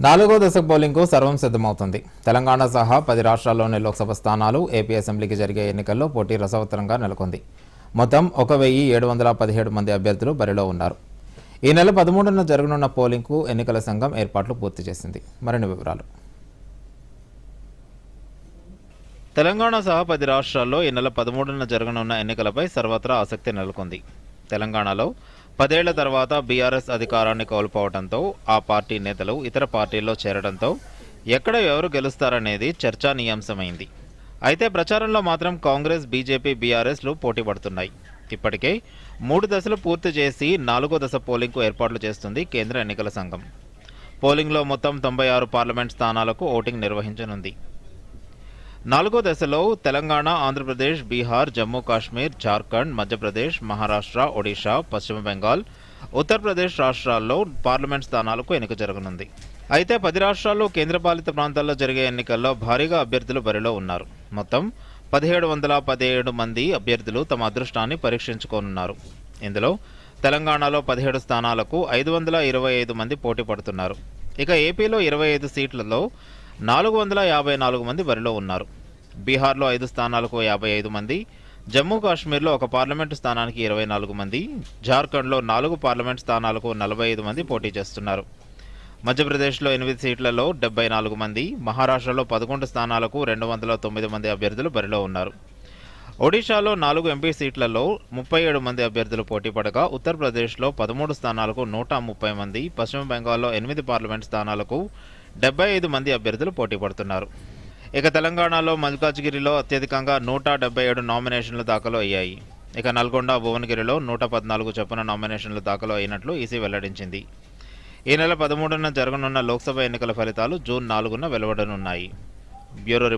నాలుగో దశ పోలింగ్కు సర్వం సిద్ధమవుతుంది. తెలంగాణ సహా పది రాష్ట్రాల్లోని లోక్సభ స్థానాలు ఏపీ అసెంబ్లీకి జరిగే ఎన్నికల్లో పోటీ రసవత్తరంగా నెలకొంది. మొత్తం ఒక వెయ్యి ఏడు వందల పదిహేడు మంది అభ్యర్థులు బరిలో ఉన్నారు. ఈ నెల పదమూడున జరగనున్న పోలింగ్కు ఎన్నికల సంఘం ఏర్పాట్లు పూర్తి చేసింది. మరిన్ని వివరాలు. తెలంగాణ సహా పది రాష్ట్రాల్లో ఈ నెల పదమూడున జరగనున్న ఎన్నికలపై సర్వత్రా ఆసక్తి నెలకొంది. తెలంగాణలో. పదేళ్ళ తర్వాత బీఆర్ఎస్ అధికారాన్ని కోల్పోవడంతో ఆ పార్టీ నేతలు ఇతర పార్టీల్లో చేరడంతో ఎక్కడ ఎవరు గెలుస్తారనేది చర్చానీయాంశమైంది. అయితే ప్రచారంలో మాత్రం కాంగ్రెస్ బీజేపీ బీఆర్ఎస్లు పోటీ పడుతున్నాయి. ఇప్పటికే మూడు దశలు పూర్తి చేసి నాలుగో దశ పోలింగ్కు ఏర్పాట్లు చేస్తుంది కేంద్ర ఎన్నికల సంఘం. పోలింగ్లో మొత్తం తొంభై ఆరు పార్లమెంట్ స్థానాలకు ఓటింగ్ నిర్వహించనుంది. నాలుగో దశలో తెలంగాణ ఆంధ్రప్రదేశ్ బీహార్ జమ్మూ కాశ్మీర్ జార్ఖండ్ మధ్యప్రదేశ్ మహారాష్ట్ర ఒడిషా పశ్చిమ బెంగాల్ ఉత్తరప్రదేశ్ రాష్ట్రాల్లో పార్లమెంట్ స్థానాలకు ఎన్నిక జరగనుంది. అయితే పది రాష్ట్రాల్లో కేంద్రపాలిత ప్రాంతాల్లో జరిగే ఎన్నికల్లో భారీగా అభ్యర్థులు బరిలో ఉన్నారు. మొత్తం పదిహేడు వందల పదిహేడు మంది అభ్యర్థులు తమ అదృష్టాన్ని పరీక్షించుకోనున్నారు. ఇందులో తెలంగాణలో పదిహేడు స్థానాలకు ఐదు వందల ఇరవై ఐదు మంది పోటీ పడుతున్నారు. ఇక ఏపీలో ఇరవై ఐదు సీట్లలో నాలుగు వందల యాభై నాలుగు మంది బరిలో ఉన్నారు. బీహార్లో ఐదు స్థానాలకు యాభై ఐదు మంది జమ్మూ కాశ్మీర్లో ఒక పార్లమెంటు స్థానానికి ఇరవై నాలుగు మంది జార్ఖండ్లో నాలుగు పార్లమెంట్ స్థానాలకు నలభై ఐదు మంది పోటీ చేస్తున్నారు. మధ్యప్రదేశ్లో ఎనిమిది సీట్లలో డెబ్బై నాలుగు మంది మహారాష్ట్రలో పదకొండు స్థానాలకు రెండు వందల తొమ్మిది మంది అభ్యర్థులు బరిలో ఉన్నారు. ఒడిషాలో నాలుగు ఎంపీ సీట్లలో ముప్పై ఏడు మంది అభ్యర్థులు పోటీ పడగా ఉత్తరప్రదేశ్లో పదమూడు స్థానాలకు నూట ముప్పై మంది పశ్చిమ బెంగాల్లో ఎనిమిది పార్లమెంట్ స్థానాలకు డెబ్బై ఐదు మంది అభ్యర్థులు పోటీ పడుతున్నారు. ఇక తెలంగాణలో మల్కాజ్గిరిలో అత్యధికంగా నూట డెబ్బై ఏడు నామినేషన్లు దాఖలు అయ్యాయి. ఇక నల్గొండ భువనగిరిలో నూట పద్నాలుగు చొప్పున నామినేషన్లు దాఖలు అయినట్లు ఈసీ వెల్లడించింది. ఈ నెల పదమూడున జరగనున్న లోక్సభ ఎన్నికల ఫలితాలు జూన్ నాలుగున వెలువడనున్నాయి. బ్యూరో